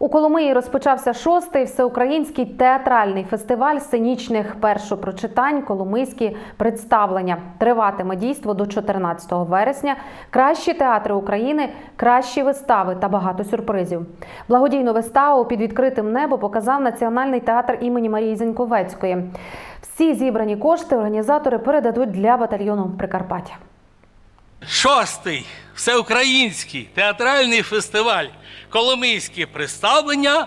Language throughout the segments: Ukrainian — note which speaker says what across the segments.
Speaker 1: У Коломиї розпочався шостий всеукраїнський театральний фестиваль сценічних першопрочитань Коломийські представлення. Триватиме дійство до 14 вересня. Кращі театри України, кращі вистави та багато сюрпризів. Благодійну виставу під відкритим небо показав Національний театр імені Марії Зіньковецької. Всі зібрані кошти організатори передадуть для батальйону Прикарпаття.
Speaker 2: Шостий всеукраїнський театральний фестиваль Коломийські представлення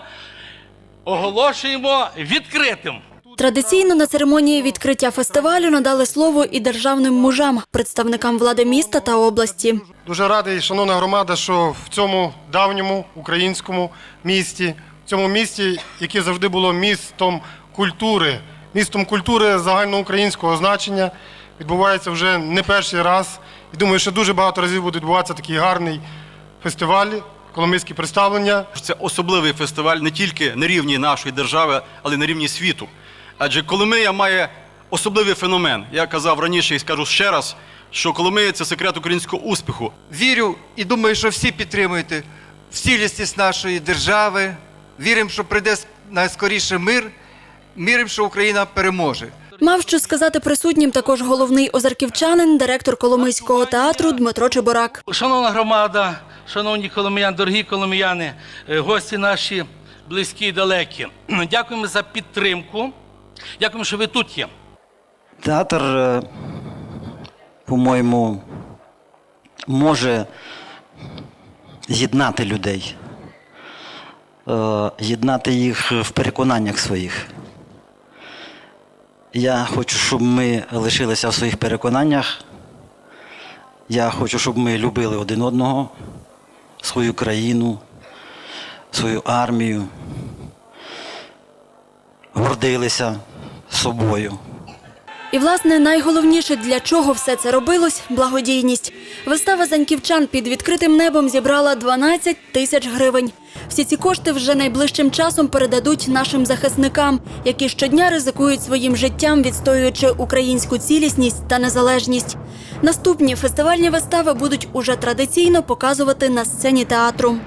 Speaker 2: оголошуємо відкритим.
Speaker 3: Традиційно на церемонії відкриття фестивалю надали слово і державним мужам, представникам влади міста та області.
Speaker 4: Дуже радий, шановна громада, що в цьому давньому українському місті, в цьому місті, яке завжди було містом культури, містом культури загальноукраїнського значення, відбувається вже не перший раз. І думаю, що дуже багато разів буде відбуватися такий гарний фестиваль, коломийські представлення.
Speaker 5: Це особливий фестиваль не тільки на рівні нашої держави, але й на рівні світу. Адже Коломия має особливий феномен. Я казав раніше і скажу ще раз, що Коломия це секрет українського успіху.
Speaker 6: Вірю і думаю, що всі підтримуєте в цілісність нашої держави. Віримо, що прийде найскоріше мир. Віримо, що Україна переможе.
Speaker 3: Мав що сказати присутнім також головний озарківчанин, директор Коломийського театру Дмитро Чеборак.
Speaker 2: Шановна громада, шановні коломияни, дорогі коломияни, е, гості наші близькі і далекі. Дякуємо за підтримку. Дякуємо, що ви тут є.
Speaker 7: Театр, е, по-моєму, може єднати людей, е, єднати їх в переконаннях своїх. Я хочу, щоб ми лишилися в своїх переконаннях. Я хочу, щоб ми любили один одного, свою країну, свою армію, гордилися собою.
Speaker 3: І, власне, найголовніше, для чого все це робилось – благодійність. Вистава «Заньківчан» під відкритим небом зібрала 12 тисяч гривень. Всі ці кошти вже найближчим часом передадуть нашим захисникам, які щодня ризикують своїм життям, відстоюючи українську цілісність та незалежність. Наступні фестивальні вистави будуть уже традиційно показувати на сцені театру.